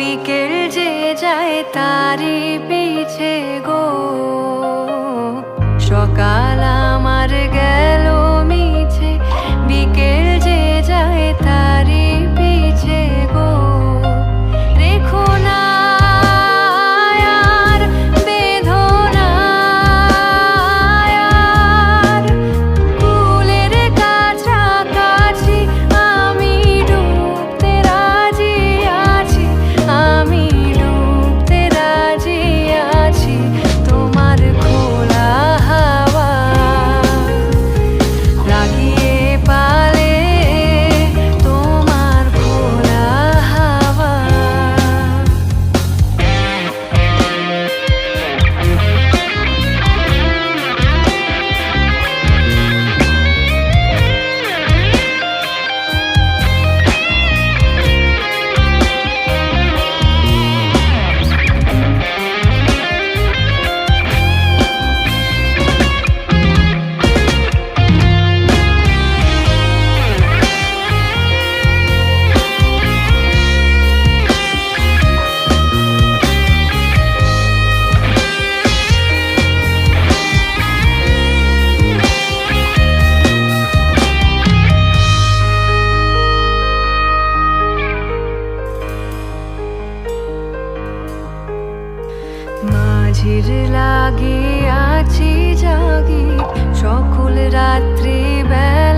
বিকেল যে যায় তারি পিছে গো। মাঝির আছি জাগি। সকল রাত্রি বেলা